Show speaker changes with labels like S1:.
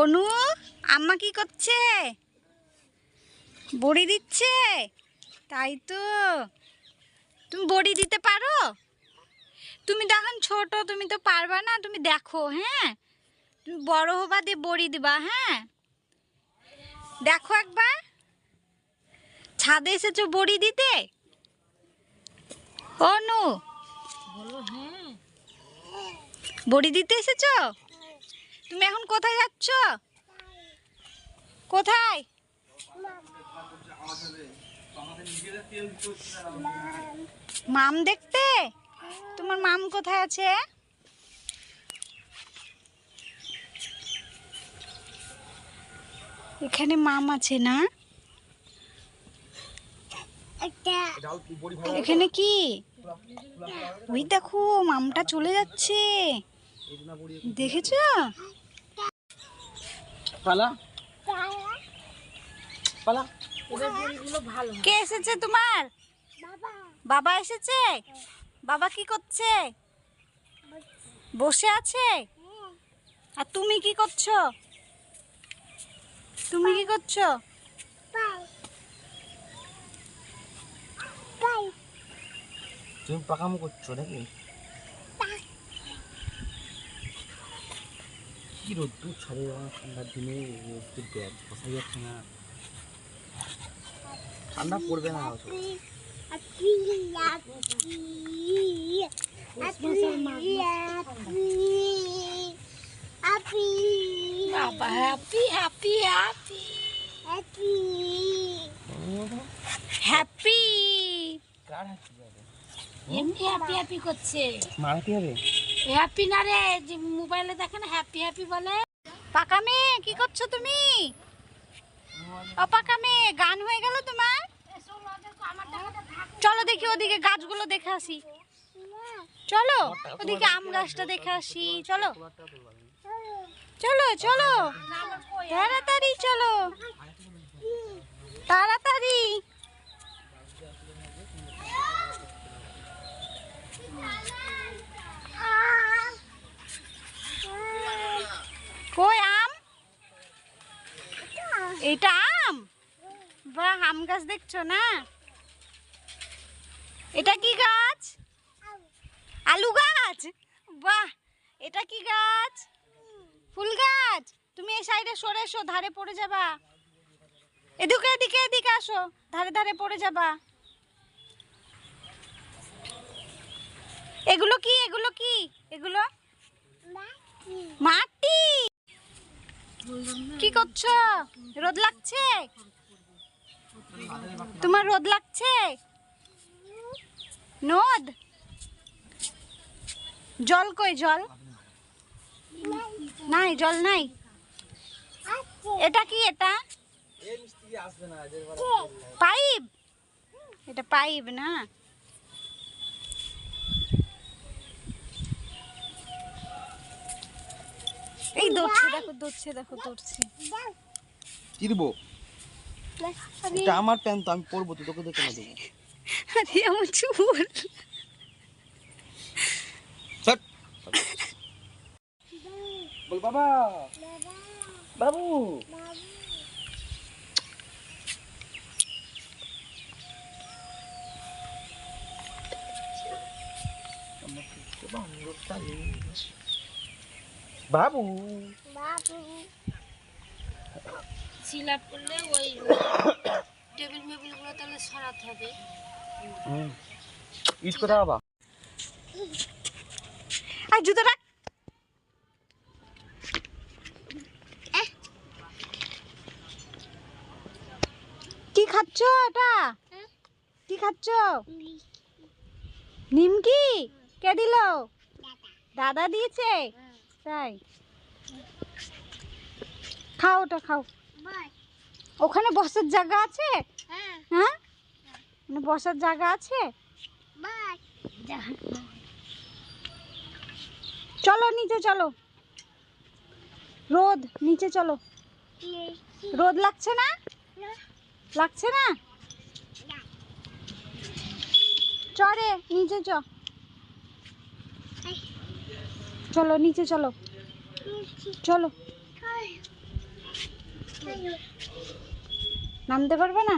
S1: অনু আম্মা কি করছে? বড়ি দিচ্ছে? তাই তো। তুমি বড়ি দিতে পারো? তুমি তো এখন ছোট তুমি তো পারবা না তুমি দেখো হ্যাঁ? তুমি বড় হবা দিয়ে বড়ি দিবা হ্যাঁ? দেখো একবার। ছাদে এসেছ বড়ি দিতে? অনু। বড়ি দিতে এসেছ? তুমি এখন কোথায় যাচ্ছ? কোথায়? মাম দেখতে? তোমার মাম কোথায় আছে? এখানে মাম আছে না? এখানে কি? ওই দেখো মামটা চলে যাচ্ছে। দেখেছ?
S2: পালা। পালা।
S1: কে এসেছে তোমার? বাবা এসেছে? বাবা কি করছে? বসে আছে? আর তুমি কি করছ? তুমি কি করছ?
S2: তুমি পাকামো করছ নাকি? কি রোদ্দুর ছাড়ে ঠান্ডার দিনে? রোদ্দুর ব্যাগ বসা যাচ্ছে না। ঠান্ডা পড়বে না
S1: হ্যাপি হ্যাপি হ্যাপি হ্যাপি এমনি হ্যাপি হ্যাপি করছে।
S2: মারাতে হবে?
S1: হ্যাপি না রে? মোবাইলে দেখে না হ্যাপি হ্যাপি বলে। পাকা মেয়ে কি করছ তুমি? ও পাকা মেয়ে গান হয়ে গেল তোমার? চলো দেখি ওদিকে গাছগুলো দেখে আসি। চলো, ওদিকে আম গাছটা দেখে আসি। চলো। চলো চলো। তাড়াতাড়ি চলো। তাড়াতাড়ি কই আম এটা আম বাহ আম গাছ দেখছ না? এটা কি গাছ? আলু গাছ? বাহ, এটা কি গাছ? ফুল গাছ? তুমি এই সাইডে সরে এসো, ধারে পড়ে যাবা। এদিকে এদিকে এদিকে আসো, ধারে ধারে পড়ে যাবা। এগুলো কি? এগুলো কি? এগুলো? মাটি। কি করছ? রোদ লাগছে? তোমার রোদ লাগছে? নদ? জল কই, জল? নাই জল নাই। এটা কি এটা? পাইপ? এটা পাইপ না। এই দৌড়ছে, দেখো দৌড়ছে দেখো, দৌড়ছে।
S2: কি দেবো? এটা আমার প্যান্ট তো আমি পরবো তো তোকে দেখে না দেবো
S1: আরে আমার চুল।
S2: বল বাবা। বাবু। বাবু।
S3: সিলাপ করলে ওই টেবিল মেবিলগুলো তাহলে সরাতে হবে।
S2: ইট বাবা?
S1: আর জুতো রাখ। কি খাচ্ছ এটা? কি খাচ্ছ? নিমকি? কে দিল? দাদা। দিয়েছে? তাই। খাও ওটা খাও। ওখানে বসার জায়গা আছে? হ্যাঁ। ওখানে বসার জায়গা আছে? চলো নিচে চলো। রোদ নিচে চলো। রোদ লাগছে না? লাগছে না? চরে নিচে চ। চলো নিচে চলো। চলো। নামতে পারবে না?